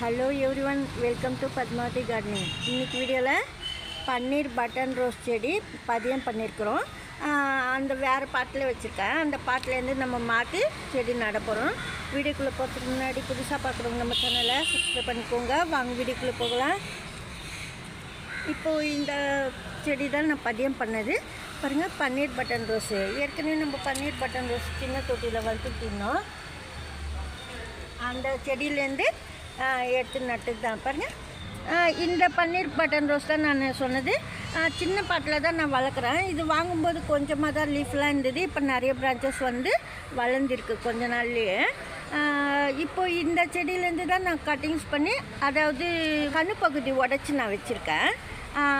Hello everyone welcome to Padmavati gardening இன்றைக்கி வீடியோவில் பன்னீர் button rose செடி பதியம் பண்ணியிருக்கிறோம் அந்த வேறு பாட்டில் வச்சுருக்கேன். அந்த பாட்டிலேருந்து நம்ம மாற்றி செடி நட போகிறோம் வீடியோக்குள்ளே போகிறதுக்கு முன்னாடி புதுசாக பார்க்குறவங்க நம்ம சேனலை சப்ஸ்கிரைப் பண்ணிக்கோங்க. வாங்க வீடியோக்குள்ளே போகலாம். இப்போது இந்த செடி தான் நான் பதியம் பண்ணது. பாருங்கள் பன்னீர் பட்டன் ரோஸு ஏற்கனவே நம்ம பன்னீர் பட்டன் ரோஸ் சின்ன தொட்டியில் வளர்த்துட்டிருந்தோம் அந்த செடியிலேருந்து எடுத்து நட்டுது தான் பாருங்கள் இந்த பன்னீர் பட்டன் ரோஸ் தான் நான் சொன்னது. சின்ன பாட்டில் தான் நான் வளர்க்குறேன். இது வாங்கும்போது கொஞ்சமாக தான் லீஃப்லாம் இருந்தது. இப்போ நிறைய பிரான்ச்சஸ் வந்து வளர்ந்துருக்கு கொஞ்ச நாள்லேயே. இப்போது இப்போ இந்த செடியிலேருந்து தான் நான் கட்டிங்ஸ் பண்ணி அதாவது கண்ணு பகுதி உடச்சி நான் வச்சுருக்கேன்.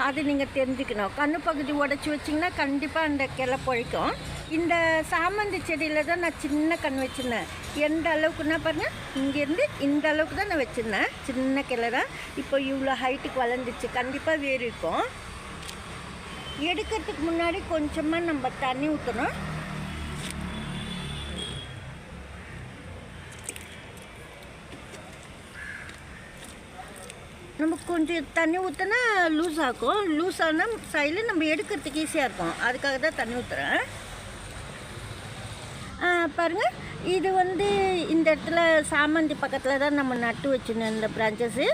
அது நீங்கள் தெரிஞ்சுக்கணும். கண்ணு பகுதி உடச்சி வச்சிங்கன்னா கண்டிப்பாக அந்த கிளை பொழிக்கும். இந்த சாமந்தி செடியில் தான் நான் சின்ன கண் வச்சுருந்தேன். எந்த அளவுக்குன்னா பாருங்கள் இங்கேருந்து இந்த அளவுக்கு தான் நான் வச்சுருந்தேன். சின்ன கிளை தான். இப்போ இவ்வளோ ஹைட்டுக்கு வளர்ந்துச்சு. கண்டிப்பாக வேறு இருக்கும். எடுக்கிறதுக்கு முன்னாடி கொஞ்சமாக நம்ம தண்ணி ஊற்றணும் நம்ம கொஞ்சம் தண்ணி ஊற்றினா லூஸ் ஆகும் லூஸ் ஆனால் சைடில் நம்ம எடுக்கிறதுக்கு ஈஸியாக இருக்கும். அதுக்காக தான் தண்ணி ஊற்றுறேன் பாருங்கள் இது வந்து இந்த இடத்துல சாமந்தி பக்கத்தில் தான் நம்ம நட்டு வச்சுனோம் இந்த பிரான்ச்சஸ்ஸு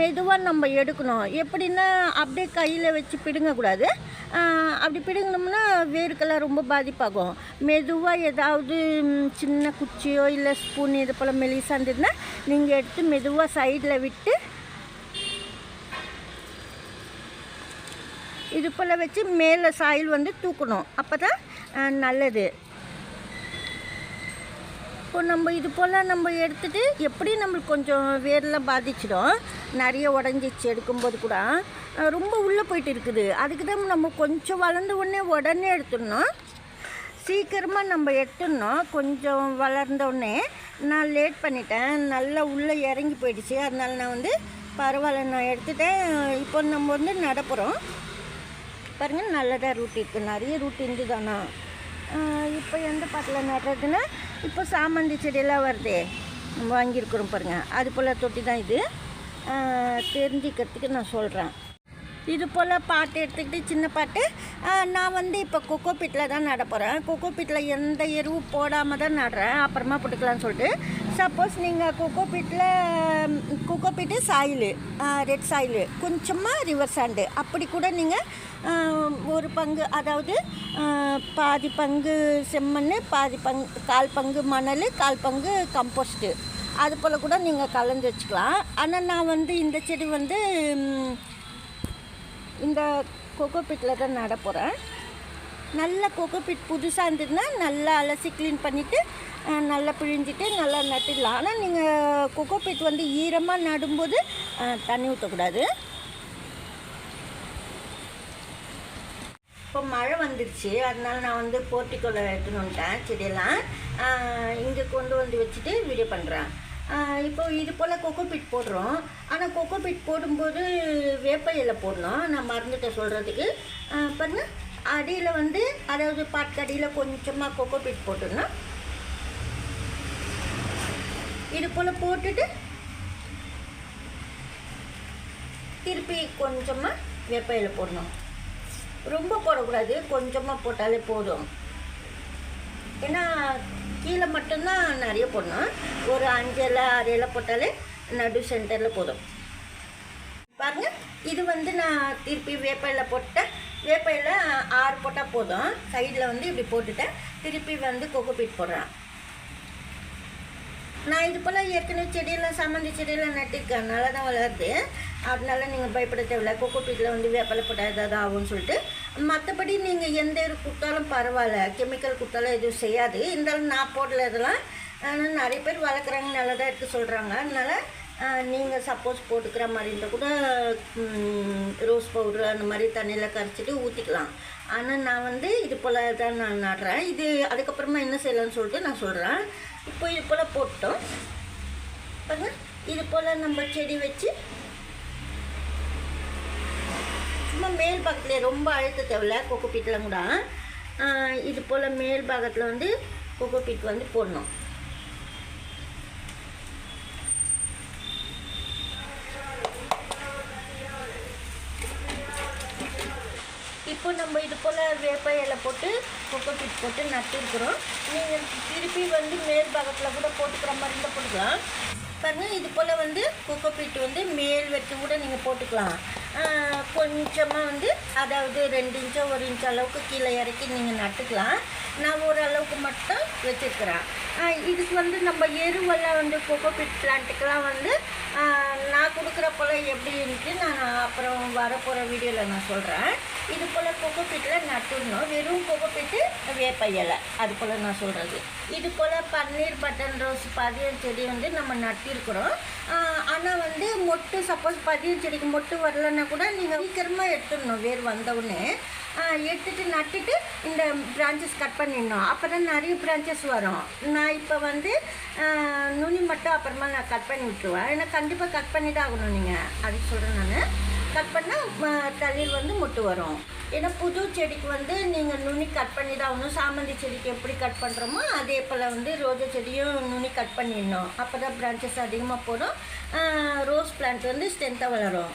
மெதுவாக நம்ம எடுக்கணும். எப்படின்னா அப்படியே கையில் வச்சு பிடுங்கக்கூடாது அப்படி பிடுங்கினோம்னா வேருக்கெல்லாம் ரொம்ப பாதிப்பாகும். மெதுவாக ஏதாவது சின்ன குச்சியோ இல்லை ஸ்பூன் இது போல் மெலிசா இருந்ததுன்னா நீங்கள் எடுத்து மெதுவாக சைடில் விட்டு இது போல் வச்சு மேலே சாயில் வந்து தூக்கணும். அப்போ தான் நல்லது. இப்போ நம்ம இது போல் நம்ம எடுத்துட்டு எப்படி நம்மளுக்கு கொஞ்சம் வேர்லாம் பாதிச்சிடும்? நிறைய உடஞ்சிச்சு எடுக்கும்போது கூட. ரொம்ப உள்ளே போயிட்டு இருக்குது. அதுக்கு தான் நம்ம கொஞ்சம் வளர்ந்த உடனே உடனே எடுத்துடணும். சீக்கிரமாக நம்ம எடுத்துடணும். கொஞ்சம் வளர்ந்த உடனே. நான் லேட் பண்ணிட்டேன். நல்லா உள்ளே இறங்கி போயிடுச்சு. அதனால நான் வந்து பரவாயில்ல நான் எடுத்துட்டேன். இப்போ நம்ம வந்து நடப்புகிறோம் பாருங்கள் நல்லதாக ரூட் இருக்குது நிறைய ரூட் இருந்துதானா இப்போ எந்த பாட்டில் நடுறதுன்னா இப்போ சாமந்தி செடியெல்லாம் வருதே வாங்கியிருக்கிறோம் பாருங்கள் அது போல் தொட்டி தான் இது. தெரிஞ்சிக்கிறதுக்கு தெரிஞ்சுக்கிறதுக்கு நான் சொல்கிறேன் இது போல் பாட்டு எடுத்துக்கிட்டு சின்ன பாட்டு. நான் வந்து இப்போ கொக்கோ பீட்டில் தான் நட போகிறேன் கொக்கோ பீட்டில் எந்த எருவும் போடாமல் தான் நடுறேன். அப்புறமா போட்டுக்கலாம்னு சொல்லிட்டு. சப்போஸ் நீங்கள் கொக்கோ பீட்டில் coco peat soil red soil கொஞ்சமாக ரிவர் சாண்டு அப்படி கூட நீங்கள் ஒரு பங்கு அதாவது பாதி பங்கு செம்மண் பாதி பங்கு கால் பங்கு மணல் கால் பங்கு கம்போஸ்ட்டு அது போல் கூட நீங்கள் கலந்து வச்சுக்கலாம். ஆனால் நான் வந்து இந்த செடி வந்து இந்த கொக்கோ பீட்டில் தான் நட போகிறேன் நல்ல கொக்கோ புதுசாக இருந்ததுன்னா நல்லா அலசி க்ளீன் பண்ணிவிட்டு நல்லா பிழிஞ்சிட்டு நல்லா நட்டுடலாம் ஆனால் நீங்கள் கொக்கோபிட் வந்து ஈரமாக நடும்போது தண்ணி ஊற்றக்கூடாது இப்போ மழை வந்துடுச்சு அதனால நான் வந்து போர்ட்டிக்கோவில் எடுத்துன்னுட்டேன் செடியெல்லாம். இங்கே கொண்டு வந்து வச்சுட்டு வீடியோ பண்ணுறேன் இப்போ இது போல் கொக்கோபிட் போடுறோம். ஆனால் கொக்கோபிட் போடும்போது வேப்ப இலை போடணும். நான் மறந்துட்டேன் சொல்கிறதுக்கு பாருங்கள் அடியில் வந்து அதாவது பாட்டுக்கு அடியில் கொஞ்சமாக கொக்கோ பீட் போட்டுடணும். இது போல் போட்டுட்டு திருப்பி கொஞ்சமாக வேப்ப போடணும். ரொம்ப போடக்கூடாது கொஞ்சமாக போட்டாலே போதும். ஏன்னா கீழே மட்டும்தான் நிறைய போடணும். ஒரு அஞ்சு இலை ஆறு இலை போட்டாலே நடு சென்டரில் போதும். பாருங்கள் இது வந்து நான் திருப்பி வேப்பையில் போட்டேன் வேப்பையில் ஆறு போட்டால் போதும். சைடில் வந்து இப்படி போட்டுட்டேன் திருப்பி வந்து கொக்கோ பீட் போடுறேன். நான் இது போல் ஏற்கனவே செடியெல்லாம் சாமந்தி செடியெல்லாம் நட்டிருக்கேன் நல்லா தான் வளருது. அதனால நீங்கள் பயப்பட தேவையில்ல. கொக்கோ பீட்டில் வந்து வேப்பலை போட்டால் ஏதாவது ஆகும்னு சொல்லிட்டு. மற்றபடி நீங்கள் எந்த இது கொடுத்தாலும் பரவாயில்ல. கெமிக்கல் கொடுத்தாலும் எதுவும் செய்யாது. இருந்தாலும் நான் போடல இதெல்லாம். ஆனால் நிறைய பேர் வளர்க்குறாங்க நல்லதாக எடுத்து சொல்கிறாங்க அதனால் நீங்கள் சப்போஸ் போட்டுக்கிற மாதிரி இருந்தால் கூட ரோஸ் பவுட்ரு அந்த மாதிரி தண்ணியில் கரைச்சிட்டு ஊற்றிக்கலாம் ஆனால் நான் வந்து இது போல் தான் நான் நடுறேன். இது அதுக்கப்புறமா என்ன செய்யலாம்னு சொல்லிட்டு நான் சொல்கிறேன் இப்போ இது போல் போட்டோம். பாருங்க. இது போல் நம்ம செடி வச்சு சும்மா மேல் பக்கத்துலேயே ரொம்ப அழுத்த தேவையில்ல கொக்கோ பீட்டில் கூட. இது போல் மேல் பாகத்தில் வந்து கொக்கோ பீட் வந்து போடணும். வேப்ப இலை போட்டு கொக்கோபீட் போட்டு நட்டுருக்குறோம். நீங்கள் திருப்பி வந்து மேல் பாகத்தில் கூட போட்டுக்கிற மாதிரி இருந்தால் போட்டுக்கலாம். பாருங்கள் இது போல் வந்து கொக்கோபீட் வந்து மேல் வெட்டி கூட நீங்கள் போட்டுக்கலாம். கொஞ்சமாக வந்து அதாவது ரெண்டு இன்ச்சோ ஒரு இன்ச்சோ அளவுக்கு கீழே இறக்கி நீங்கள் நட்டுக்கலாம். நான் ஓரளவுக்கு மட்டும் வச்சுருக்கிறேன் இதுக்கு வந்து நம்ம எருவெல்லாம் வந்து கோகோபிட் பிளான்ட்டுக்கெல்லாம் வந்து நான் கொடுக்குற போல் எப்படின்ட்டு நான் அப்புறம் வரப்போகிற வீடியோவில் நான் சொல்கிறேன் இது போல் கொக்கோபீட்டில் நட்டுடணும் வெறும் கொக்கோபீட்டு வேப்பையலை அது போல் நான் சொல்கிறது இது போல் பன்னீர் பட்டன் ரோஸ் பதியம் செடி வந்து நம்ம நட்டிருக்கிறோம். ஆனால் வந்து மொட்டு சப்போஸ் பதியம் செடிக்கு மொட்டு வரலன்னா கூட நீங்கள் சீக்கிரமாக எடுத்துடணும். வேர் வந்தவுடனே எடுத்துகிட்டு நட்டுட்டு இந்த பிரான்ச்சஸ் கட் பண்ணிடணும். அப்போ தான் நிறைய பிரான்ச்சஸ் வரும். நான் இப்போ வந்து நுனி மட்டும் அப்புறமா நான் கட் பண்ணி விட்டுருவேன். ஏன்னா கண்டிப்பாக கட் பண்ணி தான் ஆகணும் நீங்கள் அதுக்கு சொல்கிறேன் நான். கட் பண்ணால் தளிர் வந்து முட்டு வரும். ஏன்னா புது செடிக்கு வந்து நீங்கள் நுனி கட் பண்ணி தான் ஆகணும். சாமந்தி செடிக்கு எப்படி கட் பண்ணுறோமோ அதே போல் வந்து ரோஜா செடியும் நுனி கட் பண்ணிடணும். அப்போ தான் பிரான்ச்சஸ் அதிகமாக போடும் ரோஸ் பிளான்ட் வந்து ஸ்ட்ரென்த்தாக வளரும்.